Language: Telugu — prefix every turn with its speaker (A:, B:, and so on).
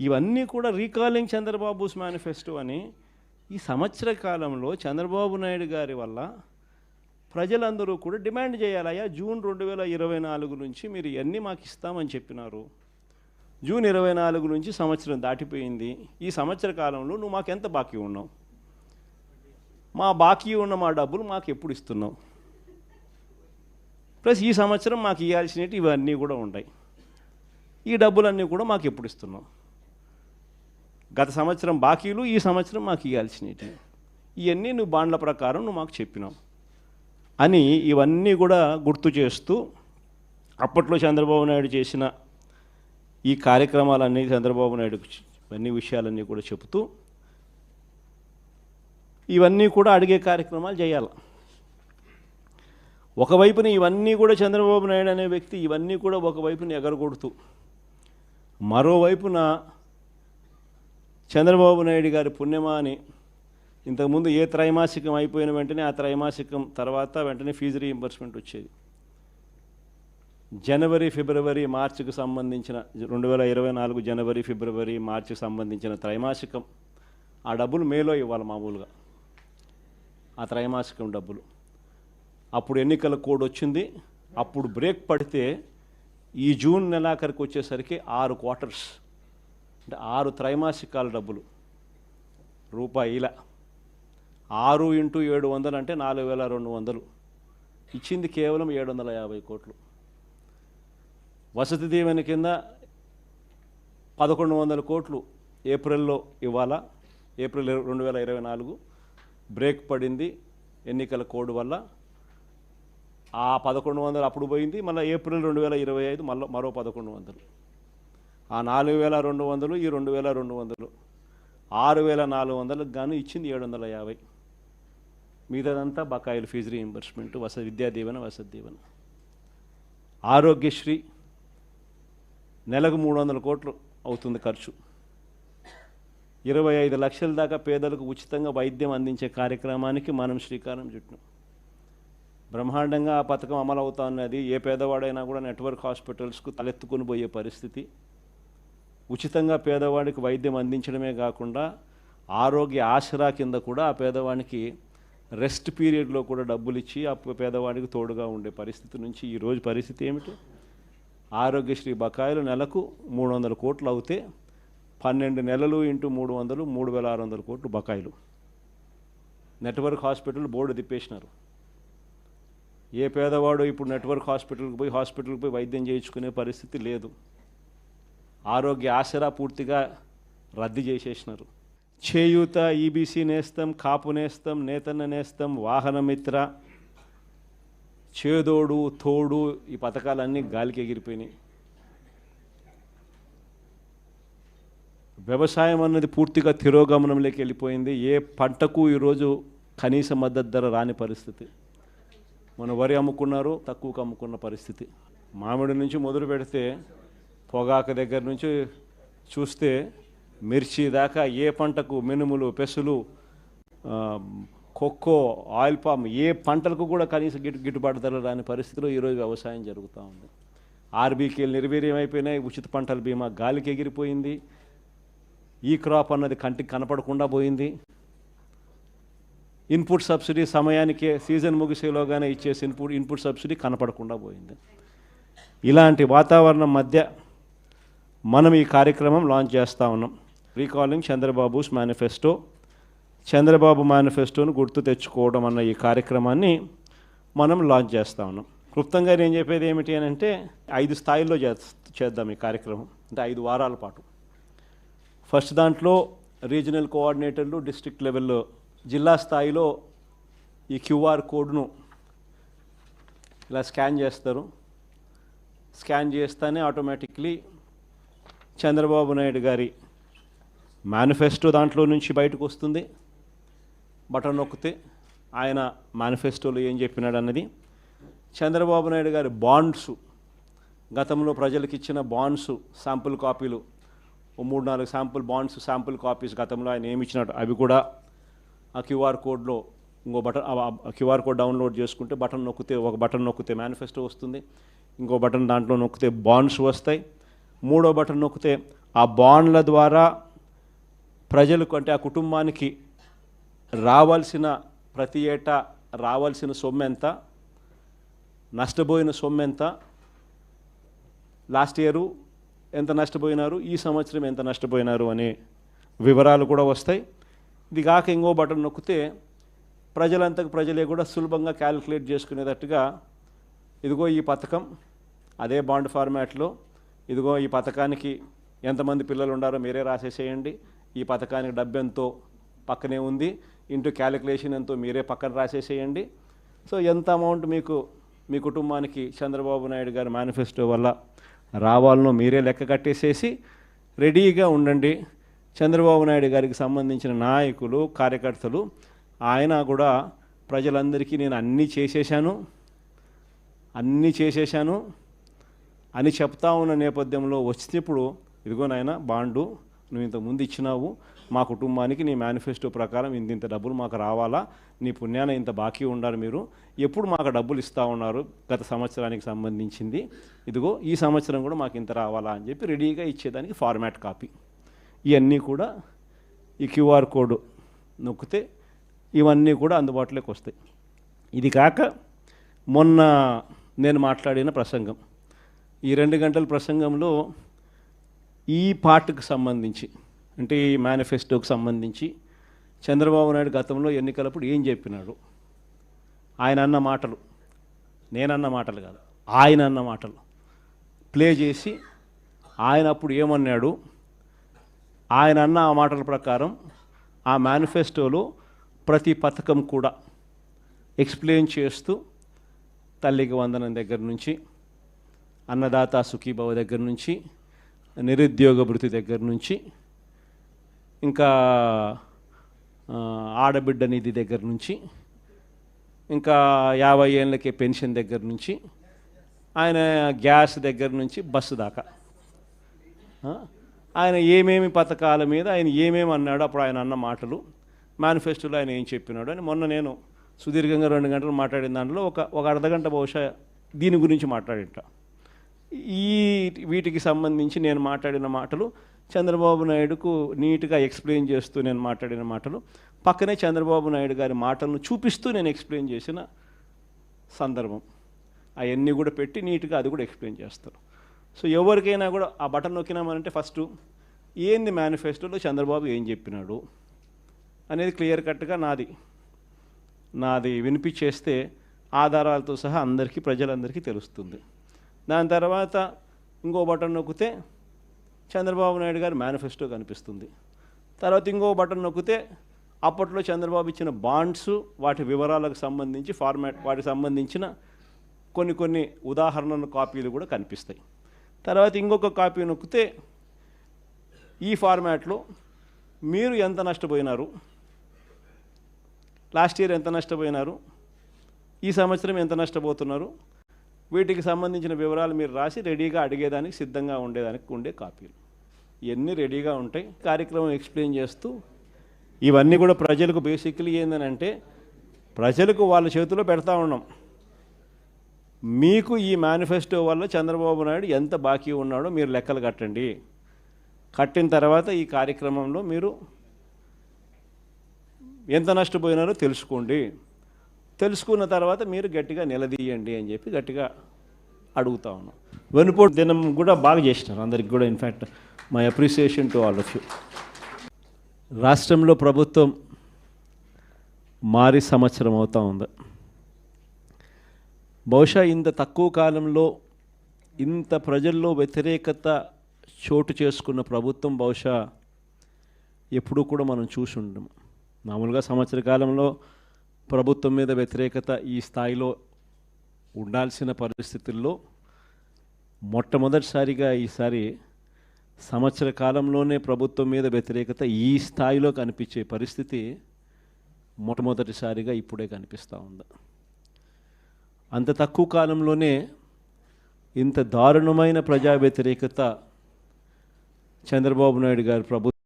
A: ఇవన్నీ కూడా రీకాలింగ్ చంద్రబాబుస్ మేనిఫెస్టో అని ఈ సంవత్సర కాలంలో చంద్రబాబు నాయుడు గారి వల్ల ప్రజలందరూ కూడా డిమాండ్ చేయాలయ్యా జూన్ రెండు వేల ఇరవై నాలుగు నుంచి మీరు ఇవన్నీ మాకు ఇస్తామని చెప్పినారు. జూన్ ఇరవై నాలుగు నుంచి సంవత్సరం దాటిపోయింది. ఈ సంవత్సర కాలంలో నువ్వు మాకు ఎంత బాకీ ఉన్నావు? మా బాకీ ఉన్న మా డబ్బులు మాకు ఎప్పుడు ఇస్తున్నావు? ప్లస్ ఈ సంవత్సరం మాకు ఇవ్వాల్సినవి ఇవన్నీ కూడా ఉంటాయి ఈ డబ్బులన్నీ కూడా మాకు ఎప్పుడు ఇస్తున్నావు? గత సంవత్సరం బాకీలు ఈ సంవత్సరం మాకు ఇవ్వాల్సినవి. ఇవన్నీ నువ్వు బాండ్ల ప్రకారం నువ్వు మాకు చెప్పినావు. అని ఇవన్నీ కూడా గుర్తు చేస్తూ అప్పట్లో చంద్రబాబు నాయుడు చేసిన ఈ కార్యక్రమాలన్నీ చంద్రబాబు నాయుడు ఇవన్నీ విషయాలన్నీ కూడా చెబుతూ ఇవన్నీ కూడా అడిగే కార్యక్రమాలు చేయాలి. ఒకవైపున ఇవన్నీ కూడా చంద్రబాబు నాయుడు అనే వ్యక్తి ఇవన్నీ కూడా ఒకవైపున ఎగరగొడుతూ మరోవైపున చంద్రబాబు నాయుడు గారి పుణ్యమా అని ఇంతకుముందు ఏ త్రైమాసికం అయిపోయిన వెంటనే ఆ త్రైమాసికం తర్వాత వెంటనే ఫీజు రీయింబర్స్మెంట్ వచ్చేది. జనవరి ఫిబ్రవరి మార్చికి సంబంధించిన రెండు వేల ఇరవై నాలుగు జనవరి ఫిబ్రవరి మార్చికి సంబంధించిన త్రైమాసికం ఆ డబ్బులు మేలో ఇవ్వాలి మామూలుగా. ఆ త్రైమాసికం డబ్బులు. అప్పుడు ఎన్నికల కోడ్ వచ్చింది. అప్పుడు బ్రేక్ పడితే ఈ జూన్ నెలాఖరికి వచ్చేసరికి ఆరు క్వార్టర్స్ అంటే ఆరు త్రైమాసికాల డబ్బులు. రూపాయిల. ఆరు ఇంటూ ఏడు వందలు అంటే నాలుగు వేల రెండు వందలు. ఇచ్చింది కేవలం ఏడు వందల యాభై కోట్లు. వసతి దీవెన కింద పదకొండు వందల కోట్లు ఏప్రిల్లో ఇవ్వాలా? ఏప్రిల్ రెండు వేల ఇరవై నాలుగు. బ్రేక్ పడింది ఎన్నికల కోడ్ వల్ల. ఆ పదకొండు వందలు అప్పుడు పోయింది మళ్ళీ ఏప్రిల్ రెండు వేల ఇరవై ఐదు మళ్ళీ మరో పదకొండు వందలు. ఆ నాలుగు వేల రెండు వందలు ఈ రెండు వేల రెండు వందలు. ఆరు వేల నాలుగు వందలకు గాను ఇచ్చింది ఏడు వందల యాభై. మిగతాదంతా బకాయిలు ఫీజు రీయింబర్స్మెంట్ వస విద్యా దీవెన వసతి దీవెన ఆరోగ్యశ్రీ నెలకు మూడు వందల కోట్లు అవుతుంది ఖర్చు. ఇరవై ఐదు లక్షల దాకా పేదలకు ఉచితంగా వైద్యం అందించే కార్యక్రమానికి మనం శ్రీకారం చుట్టాం. బ్రహ్మాండంగా ఆ పథకం అమలు అవుతా ఉన్నది. ఏ పేదవాడైనా కూడా నెట్వర్క్ హాస్పిటల్స్కు తలెత్తుకొని పోయే పరిస్థితి. ఉచితంగా పేదవాడికి వైద్యం అందించడమే కాకుండా ఆరోగ్య ఆసరా కింద కూడా ఆ పేదవానికి రెస్ట్ పీరియడ్లో కూడా డబ్బులు ఇచ్చి ఆ పేదవాడికి తోడుగా ఉండే పరిస్థితి నుంచి ఈరోజు పరిస్థితి ఏమిటి? ఆరోగ్యశ్రీ బకాయిలు నెలకు మూడు వందల కోట్లు అవుతే పన్నెండు నెలలు ఇంటూ మూడు వందలు మూడు వేల ఆరు వందల కోట్లు బకాయిలు. నెట్వర్క్ హాస్పిటల్ బోర్డు తిప్పేసినారు. ఏ పేదవాడు ఇప్పుడు నెట్వర్క్ హాస్పిటల్కి పోయి హాస్పిటల్కి పోయి వైద్యం చేయించుకునే పరిస్థితి లేదు. ఆరోగ్య ఆసరా పూర్తిగా రద్దు చేసేసినారు. చేయూత ఈబీసీ నేస్తం కాపు నేస్తం నేతన్న నేస్తం వాహనమిత్ర చేదోడు తోడు ఈ పథకాలన్నీ గాలికి ఎగిరిపోయినాయి. వ్యవసాయం అన్నది పూర్తిగా తిరోగమనంలోకి వెళ్ళిపోయింది. ఏ పంటకు ఈరోజు కనీస మద్దతు ధర రాని పరిస్థితి. మన వరి అమ్ముకున్నారు తక్కువకు అమ్ముకున్న పరిస్థితి. మామిడి నుంచి మొదలు పెడితే పొగాకు దగ్గర నుంచి చూస్తే మిర్చి దాకా ఏ పంటకు మినుములు పెసులు కొక్కో ఆయిల్ పామ్ ఏ పంటలకు కూడా కనీసం గిట్టు గిట్టుబాటు ధర రాని పరిస్థితిలో ఈరోజు వ్యవసాయం జరుగుతూ ఉంది. ఆర్బీకేలు నిర్వీర్యం అయిపోయినాయి ఉచిత పంటల బీమా గాలికి ఎగిరిపోయింది. ఈ క్రాప్ అన్నది కంటికి కనపడకుండా పోయింది. ఇన్పుట్ సబ్సిడీ సమయానికే సీజన్ ముగిసేలోగానే ఇచ్చేసి ఇన్పుట్ ఇన్పుట్ సబ్సిడీ కనపడకుండా పోయింది. ఇలాంటి వాతావరణం మధ్య మనం ఈ కార్యక్రమం లాంచ్ చేస్తూ ఉన్నాం. రీకాలింగ్ చంద్రబాబుస్ మేనిఫెస్టో చంద్రబాబు మేనిఫెస్టోను గుర్తు తెచ్చుకోవడం అన్న ఈ కార్యక్రమాన్ని మనం లాంచ్ చేస్తూ ఉన్నాం. క్లుప్తంగా నేను చెప్పేది ఏమిటి అని అంటే ఐదు స్థాయిల్లో చేద్దాం ఈ కార్యక్రమం. అంటే ఐదు వారాల పాటు. ఫస్ట్ దాంట్లో రీజనల్ కోఆర్డినేటర్లు డిస్ట్రిక్ట్ లెవెల్లో జిల్లా స్థాయిలో ఈ క్యూఆర్ కోడ్ను ఇలా స్కాన్ చేస్తారు. స్కాన్ చేస్తానే ఆటోమేటిక్లీ చంద్రబాబు నాయుడు గారి మేనిఫెస్టో దాంట్లో నుంచి బయటకు వస్తుంది. బటన్ నొక్కితే ఆయన మేనిఫెస్టోలో ఏం చెప్పినాడు అన్నది చంద్రబాబు నాయుడు గారి బాండ్స్ గతంలో ప్రజలకు ఇచ్చిన బాండ్స్ శాంపుల్ కాపీలు మూడు నాలుగు శాంపుల్ బాండ్స్ శాంపుల్ కాపీస్ గతంలో ఆయన ఏమి ఇచ్చినాడు అవి కూడా ఆ క్యూఆర్ కోడ్లో ఇంకో బటన్ క్యూఆర్ కోడ్ డౌన్లోడ్ చేసుకుంటే బటన్ నొక్కితే ఒక బటన్ నొక్కితే మేనిఫెస్టో వస్తుంది. ఇంకో బటన్ దాంట్లో నొక్కితే బాండ్స్ వస్తాయి. మూడో బటన్ నొక్కితే ఆ బాండ్ల ద్వారా ప్రజలకు అంటే ఆ కుటుంబానికి రావాల్సిన ప్రతి ఏటా రావాల్సిన సొమ్ము ఎంత నష్టపోయిన సొమ్ము ఎంత లాస్ట్ ఇయరు ఎంత నష్టపోయినారు ఈ సంవత్సరం ఎంత నష్టపోయినారు అనే వివరాలు కూడా వస్తాయి. ఇది కాక ఇంకో బటన్ నొక్కితే ప్రజలంతకు ప్రజలే కూడా సులభంగా క్యాలిక్యులేట్ చేసుకునేటట్టుగా ఇదిగో ఈ పథకం అదే బాండ్ ఫార్మాట్లో ఇదిగో ఈ పథకానికి ఎంతమంది పిల్లలు ఉండారో మీరే రాసేసేయండి. ఈ పథకానికి డబ్బు ఎంతో పక్కనే ఉంది. ఇంటూ క్యాలిక్యులేషన్ ఎంతో మీరే పక్కన రాసేసేయండి. సో ఎంత అమౌంట్ మీకు మీ కుటుంబానికి చంద్రబాబు నాయుడు గారి మేనిఫెస్టో వల్ల రావాలనో మీరే లెక్క కట్టేసేసి రెడీగా ఉండండి. చంద్రబాబు నాయుడు గారికి సంబంధించిన నాయకులు కార్యకర్తలు ఆయన కూడా ప్రజలందరికీ నేను అన్నీ చేసేసాను అన్నీ చేసేసాను అని చెప్తా ఉన్న నేపథ్యంలో వచ్చినప్పుడు ఇదిగో నాయన బాండు నువ్వు ఇంత ముందు ఇచ్చినావు మా కుటుంబానికి నీ మేనిఫెస్టో ప్రకారం ఇంత ఇంత డబ్బులు మాకు రావాలా నీ పుణ్యాన ఇంత బాకీ ఉండాలి మీరు ఎప్పుడు మాకు డబ్బులు ఇస్తూ ఉన్నారు గత సంవత్సరానికి సంబంధించింది ఇదిగో ఈ సంవత్సరం కూడా మాకు ఇంత రావాలా అని చెప్పి రెడీగా ఇచ్చేదానికి ఫార్మాట్ కాపీ. ఇవన్నీ కూడా ఈ క్యూఆర్ కోడ్ నొక్కితే ఇవన్నీ కూడా అందుబాటులోకి వస్తాయి. ఇది కాక మొన్న నేను మాట్లాడిన ప్రసంగం. ఈ రెండు గంటల ప్రసంగంలో ఈ పార్ట్కి సంబంధించి అంటే ఈ మేనిఫెస్టోకి సంబంధించి చంద్రబాబు నాయుడు గతంలో ఎన్నికలప్పుడు ఏం చెప్పినాడు? ఆయన అన్న మాటలు నేనన్న మాటలు కాదు ఆయన అన్న మాటలు ప్లే చేసి ఆయన అప్పుడు ఏమన్నాడు? ఆయన అన్న ఆ మాటల ప్రకారం ఆ మేనిఫెస్టోలో ప్రతి పథకం కూడా ఎక్స్ప్లెయిన్ చేస్తూ తల్లికి వందనం దగ్గర నుంచి అన్నదాత సుఖీభవ దగ్గర నుంచి నిరుద్యోగ భృతి దగ్గర నుంచి ఇంకా ఆడబిడ్డ నిధి దగ్గర నుంచి ఇంకా యాభై ఏళ్ళకి పెన్షన్ దగ్గర నుంచి ఆయన గ్యాస్ దగ్గర నుంచి బస్సు దాకా. ఆయన ఏమేమి పథకాల మీద ఆయన ఏమేమి అన్నాడు అప్పుడు ఆయన అన్న మాటలు మేనిఫెస్టోలో ఆయన ఏం చెప్పినాడు అని మొన్న నేను సుదీర్ఘంగా రెండు గంటలు మాట్లాడిన దాంట్లో ఒక ఒక అర్ధగంట బహుశా దీని గురించి మాట్లాడింట. ఈ వీటికి సంబంధించి నేను మాట్లాడిన మాటలు చంద్రబాబు నాయుడుకు నీట్గా ఎక్స్ప్లెయిన్ చేస్తూ నేను మాట్లాడిన మాటలు పక్కనే చంద్రబాబు నాయుడు గారి మాటలను చూపిస్తూ నేను ఎక్స్ప్లెయిన్ చేసిన సందర్భం. అవన్నీ కూడా పెట్టి నీట్గా అది కూడా ఎక్స్ప్లెయిన్ చేస్తారు. సో ఎవరికైనా కూడా ఆ బటన్ నొక్కినామనంటే ఫస్ట్ ఏంది మేనిఫెస్టోలో చంద్రబాబు ఏం చెప్పినాడు అనేది క్లియర్ కట్గా నాది. నాది వినిపించేస్తే ఆధారాలతో సహా అందరికీ ప్రజలందరికీ తెలుస్తుంది. దాని తర్వాత ఇంకో బటన్ నొక్కితే చంద్రబాబు నాయుడు గారి మేనిఫెస్టో కనిపిస్తుంది. తర్వాత ఇంకో బటన్ నొక్కితే అప్పట్లో చంద్రబాబు ఇచ్చిన బాండ్స్ వాటి వివరాలకు సంబంధించి ఫార్మాట్ వాటికి సంబంధించిన కొన్ని కొన్ని ఉదాహరణల కాపీలు కూడా కనిపిస్తాయి. తర్వాత ఇంకొక కాపీ నొక్కితే ఈ ఫార్మాట్లో మీరు ఎంత నష్టపోయినారు? లాస్ట్ ఇయర్ ఎంత నష్టపోయినారు? ఈ సంవత్సరం ఎంత నష్టపోతున్నారు? వీటికి సంబంధించిన వివరాలు మీరు రాసి రెడీగా అడిగేదానికి సిద్ధంగా ఉండేదానికి ఉండే కాపీలు. ఇవన్నీ రెడీగా ఉంటాయి. కార్యక్రమం ఎక్స్ప్లెయిన్ చేస్తూ ఇవన్నీ కూడా ప్రజలకు బేసిక్లీ ఏంటంటే ప్రజలకు వాళ్ళ చేతిలో పెడతా ఉన్నాం. మీకు ఈ మేనిఫెస్టో వల్ల చంద్రబాబు నాయుడు ఎంత బాకీ ఉన్నాడో మీరు లెక్కలు కట్టండి. కట్టిన తర్వాత ఈ కార్యక్రమంలో మీరు ఎంత నష్టపోయినారో తెలుసుకోండి. తెలుసుకున్న తర్వాత మీరు గట్టిగా నిలదీయండి అని చెప్పి గట్టిగా అడుగుతా ఉన్నాం. వెనుపోటు దినం కూడా బాగా చేసినారు అందరికి కూడా in fact my appreciation to all of you రాష్ట్రంలో ప్రభుత్వం మారి సంవత్సరం అవుతూ ఉంది. బహుశా ఇంత తక్కువ కాలంలో ఇంత ప్రజల్లో వ్యతిరేకత చోటు చేసుకున్న ప్రభుత్వం బహుశా ఎప్పుడూ కూడా మనం చూసి ఉండము. మామూలుగా సంవత్సర కాలంలో ప్రభుత్వం మీద వ్యతిరేకత ఈ స్థాయిలో ఉండాల్సిన పరిస్థితుల్లో మొట్టమొదటిసారిగా ఈసారి సంవత్సర కాలంలోనే ప్రభుత్వం మీద వ్యతిరేకత ఈ స్థాయిలో కనిపించే పరిస్థితి మొట్టమొదటిసారిగా ఇప్పుడే కనిపిస్తూ ఉంది. అంత తక్కువ కాలంలోనే ఇంత దారుణమైన ప్రజా వ్యతిరేకత చంద్రబాబు నాయుడు గారి ప్రభుత్వం